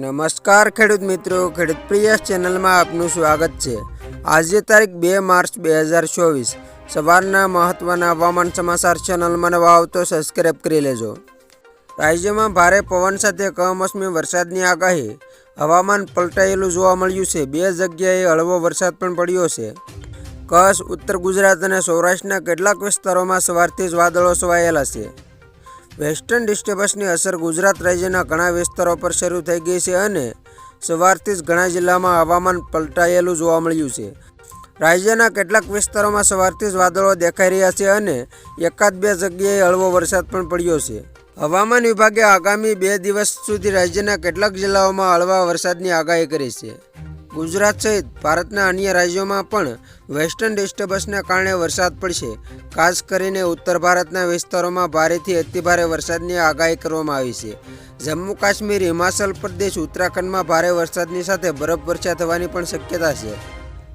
નમસ્કાર, ખેડૂત મિત્રો. ખેડૂત પ્રિય ચેનલમાં આપનું સ્વાગત છે. આજે તારીખ બે માર્ચ બે હજાર ચોવીસ. સવારના મહત્ત્વના હવામાન સમાચાર ચેનલમાં નવા આવતો સબસ્ક્રાઈબ કરી લેજો. રાજ્યમાં ભારે પવન સાથે કમોસમી વરસાદની આગાહી. હવામાન પલટાયેલું જોવા મળ્યું છે. બે જગ્યાએ હળવો વરસાદ પણ પડ્યો છે. કચ્છ, ઉત્તર ગુજરાત અને સૌરાષ્ટ્રના કેટલાક વિસ્તારોમાં સવારથી જ વાદળો છવાયેલા છે. વેસ્ટર્ન ડિસ્ટર્બન્સની અસર ગુજરાત રાજ્યના ઘણા વિસ્તારો પર શરૂ થઈ ગઈ છે અને સવારથી જ ઘણા જિલ્લામાં હવામાન પલટાયેલું જોવા મળ્યું છે. રાજ્યના કેટલાક વિસ્તારોમાં સવારથી જ વાદળો દેખાઈ રહ્યા છે અને એકાદ બે જગ્યાએ હળવો વરસાદ પણ પડ્યો છે. હવામાન વિભાગે આગામી બે દિવસ સુધી રાજ્યના કેટલાક જિલ્લાઓમાં હળવા વરસાદની આગાહી કરી છે. ગુજરાત સહિત ભારતના અન્ય રાજ્યોમાં પણ વેસ્ટર્ન ડિસ્ટર્બન્સને કારણે વરસાદ પડશે. ખાસ કરીને ઉત્તર ભારતના વિસ્તારોમાં ભારેથી અતિભારે વરસાદની આગાહી કરવામાં આવી છે. જમ્મુ કાશ્મીર, હિમાચલ પ્રદેશ, ઉત્તરાખંડમાં ભારે વરસાદની સાથે બરફવર્ષા થવાની પણ શક્યતા છે.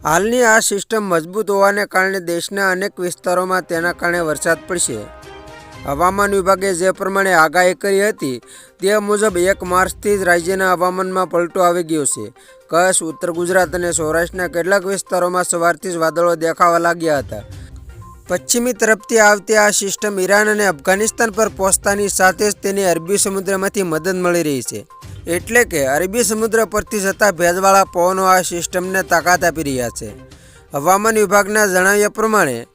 હાલની આ સિસ્ટમ મજબૂત હોવાને કારણે દેશના અનેક વિસ્તારોમાં તેના કારણે વરસાદ પડશે. હવામાન વિભાગે જે પ્રમાણે આગાહી કરી હતી, તે મુજબ એક માર્ચથી જ રાજ્યના હવામાનમાં પલટો આવી ગયો છે. કચ્છ, ઉત્તર ગુજરાત અને સૌરાષ્ટ્રના કેટલાક વિસ્તારોમાં સવારથી જ વાદળો દેખાવા લાગ્યા હતા. પશ્ચિમી તરફથી આવતી આ સિસ્ટમ ઈરાન અને અફઘાનિસ્તાન પર પહોંચતાની સાથે જ તેને અરબી સમુદ્રમાંથી મદદ મળી રહી છે. એટલે કે અરબી સમુદ્ર પરથી જતા ભેજવાળા પવનો આ સિસ્ટમને તાકાત આપી રહ્યા છે. હવામાન વિભાગના જણાવ્યા પ્રમાણે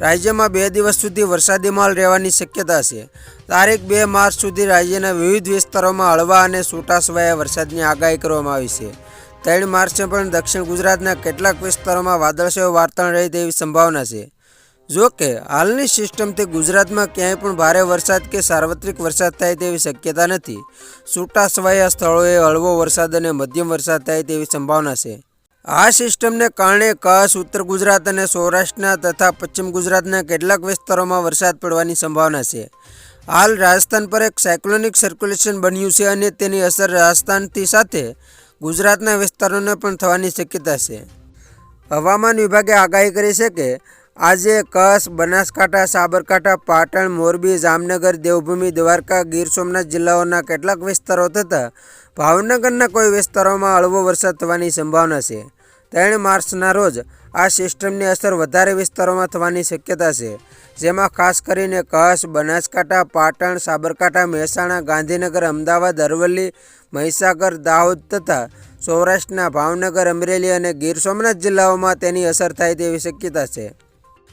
રાજ્યમાં બે દિવસ સુધી વરસાદી માહોલ રહેવાની શક્યતા છે. તારીખ બે માર્ચ સુધી રાજ્યના વિવિધ વિસ્તારોમાં હળવા અને છૂટાછવાયા વરસાદની આગાહી કરવામાં આવી છે. ત્રણ માર્ચે પણ દક્ષિણ ગુજરાતના કેટલાક વિસ્તારોમાં વાદળછાયું વાતાવરણ રહે તેવી સંભાવના છે. જો કે, હાલની સિસ્ટમથી ગુજરાતમાં ક્યાંય પણ ભારે વરસાદ કે સાર્વત્રિક વરસાદ થાય તેવી શક્યતા નથી. છૂટાછવાયા સ્થળોએ હળવો વરસાદ અને મધ્યમ વરસાદ થાય તેવી સંભાવના છે. આ સિસ્ટમને કારણે કચ્છ, ઉત્તર ગુજરાત અને સૌરાષ્ટ્રના તથા પશ્ચિમ ગુજરાતના કેટલાક વિસ્તારોમાં વરસાદ પડવાની સંભાવના છે. હાલ રાજસ્થાન પર એક સાયક્લોનિક સર્ક્યુલેશન બન્યું છે અને તેની અસર રાજસ્થાનથી સાથે ગુજરાતના વિસ્તારોને પણ થવાની શક્યતા છે. હવામાન વિભાગે આગાહી કરી છે કે આજે કચ્છ, બનાસકાંઠા, સાબરકાંઠા, પાટણ, મોરબી, જામનગર, દેવભૂમિ, દ્વારકા, ગીર સોમનાથ જિલ્લાઓના કેટલાક વિસ્તારો તથા ભાવનગરના કોઈ વિસ્તારોમાં હળવો વરસાદ થવાની સંભાવના છે. ત્રણ માર્ચના રોજ આ સિસ્ટમની અસર વધારે વિસ્તારોમાં થવાની શક્યતા છે, જેમાં ખાસ કરીને કચ્છ, બનાસકાંઠા, પાટણ, સાબરકાંઠા, મહેસાણા, ગાંધીનગર, અમદાવાદ, અરવલ્લી, મહીસાગર, દાહોદ તથા સૌરાષ્ટ્રના ભાવનગર, અમરેલી અને ગીર સોમનાથ જિલ્લાઓમાં તેની અસર થાય તેવી શક્યતા છે.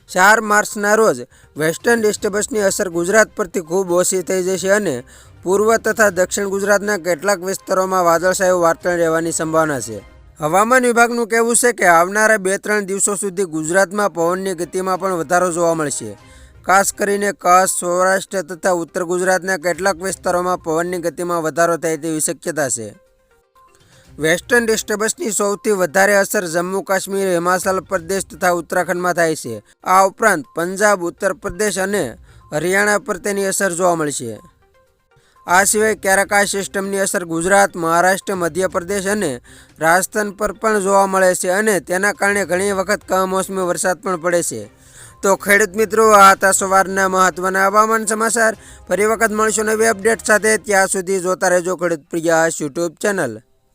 ચાર માર્ચના રોજ વેસ્ટર્ન ડિસ્ટર્બન્સની અસર ગુજરાત પરથી ખૂબ ઓછી થઈ જશે અને પૂર્વ તથા દક્ષિણ ગુજરાતના કેટલાક વિસ્તારોમાં વાદળછાયું વાતાવરણ રહેવાની સંભાવના છે. હવામાન વિભાગનું કહેવું છે કે આવનારા બે ત્રણ દિવસો સુધી ગુજરાતમાં પવનની ગતિમાં પણ વધારો જોવા મળશે. ખાસ કરીને કચ્છ, સૌરાષ્ટ્ર તથા ઉત્તર ગુજરાતના કેટલાક વિસ્તારોમાં પવનની ગતિમાં વધારો થાય તેવી શક્યતા છે. વેસ્ટર્ન ડિસ્ટર્બન્સની સૌથી વધારે અસર જમ્મુ કાશ્મીર, હિમાચલ પ્રદેશ તથા ઉત્તરાખંડમાં થાય છે. આ ઉપરાંત પંજાબ, ઉત્તર પ્રદેશ અને હરિયાણા પર તેની અસર જોવા મળશે. આ સિવાય ક્યારેક આ સિસ્ટમની અસર ગુજરાત, મહારાષ્ટ્ર, મધ્યપ્રદેશ અને રાજસ્થાન પર પણ જોવા મળે છે અને તેના કારણે ઘણી વખત કમોસમી વરસાદ પણ પડે છે. તો ખેડૂત મિત્રો, આ હતા સવારના મહત્વના હવામાન સમાચાર. ફરી વખત મળશું નવી અપડેટ સાથે. ત્યાં સુધી જોતા રહેજો ખેડૂત પ્રિયા યુટ્યુબ ચેનલ.